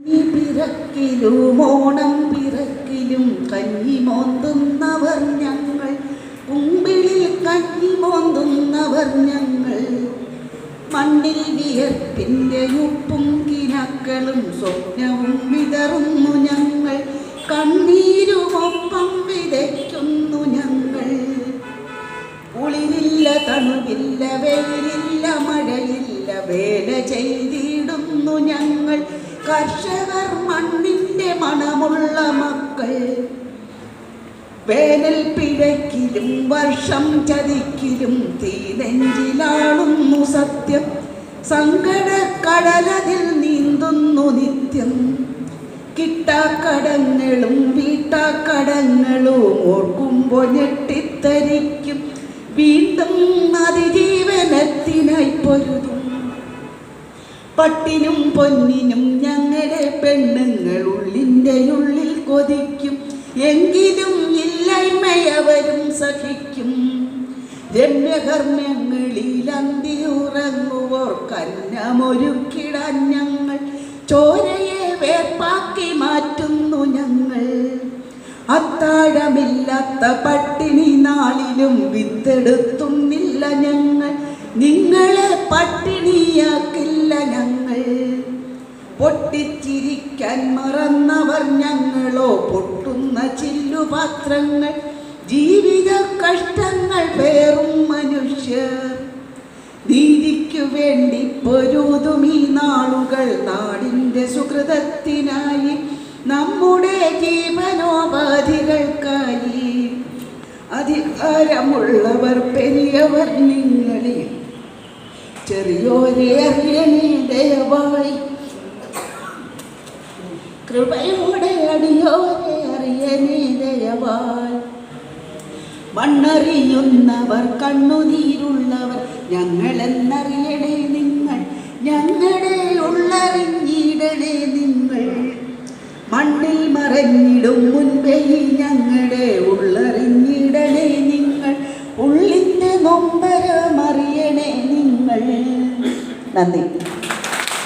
നീ പിറക്കിലും ഓണം പിറക്കിലും കഞ്ഞി മോന്തുന്നവർ ഞങ്ങൾ. കുമ്പിളിൽ കഞ്ഞി മോന്തുന്നവർ ഞങ്ങൾ. മണ്ണിൽ വിയർപ്പിന്റെ ഉപ്പും കിനക്കളും സ്വപ്നവും വിതറുന്നു ഞങ്ങൾ. കണ്ണീരുമൊപ്പം വിതയ്ക്കുന്നു ഞങ്ങൾ. കുളിരില്ല തണുവില്ല വെയിലില്ല മഴയില്ല വേല ചെയ്തിടുന്നു ഞങ്ങൾ. കർഷകർ മണ്ണിന്റെ മണമുള്ള മക്കൾ. വേനൽ പിഴക്കിലും വർഷം ചതിക്കിലും തീനെഞ്ചിലാളുന്നു സത്യം. സങ്കട കടലതിൽ നീന്തുന്നു നിത്യം. കിട്ടാക്കടങ്ങളും വീട്ടാക്കടങ്ങളും ഓർക്കുമ്പോൾ ഞെട്ടിത്തരിക്കും. വീണ്ടും അതിജീവനത്തിനായി പൊരുതും പട്ടിനും പൊന്നിനും ഞങ്ങളുടെ പെണ്ണുങ്ങൾ ഉള്ളിന്റെ ഉള്ളിൽ കൊതിക്കും. എങ്കിലും ഇല്ലായ്മയവരും സഹിക്കും. രമ്യകർമ്മങ്ങളിൽ അന്തി ഉറങ്ങുവോർ കന്നമൊരുക്കിടാൻ ഞങ്ങൾ. ചോരയെ വേർപ്പാക്കി മാറ്റുന്നു ഞങ്ങൾ. അത്താഴമില്ലാത്ത പട്ടിണി നാളിലും വിത്തെടുത്തുന്നില്ല ഞങ്ങൾ. നിങ്ങളെ പട്ടിണിയാക്കില്ല ഞങ്ങൾ. പൊട്ടിച്ചിരിക്കാൻ മറന്നവർ ഞങ്ങളോ പൊട്ടുന്ന ചില്ലുപാത്രങ്ങൾ ജീവിത കഷ്ടങ്ങൾ പേറും മനുഷ്യർ. നീതിക്കു വേണ്ടി പൊരുതും ഈ നാളുകൾ നാടിന്റെ സുഹൃതത്തിനായി. നമ്മുടെ ജീവനോപാധികൾക്കായി അധികാരമുള്ളവർ പെരിയവർ നിങ്ങളിൽ. ചെറിയോരെ അറിയണേ ദയവായി. കൃപയോടെ അടിയോരെ അറിയണേ ദയവായി. മണ്ണറിയുന്നവർ കണ്ണുനീരുള്ളവർ ഞങ്ങളെന്നറിയണേ നിങ്ങൾ. ഞങ്ങളുടെ ഉള്ളറിഞ്ഞിടണേ നന്ദി.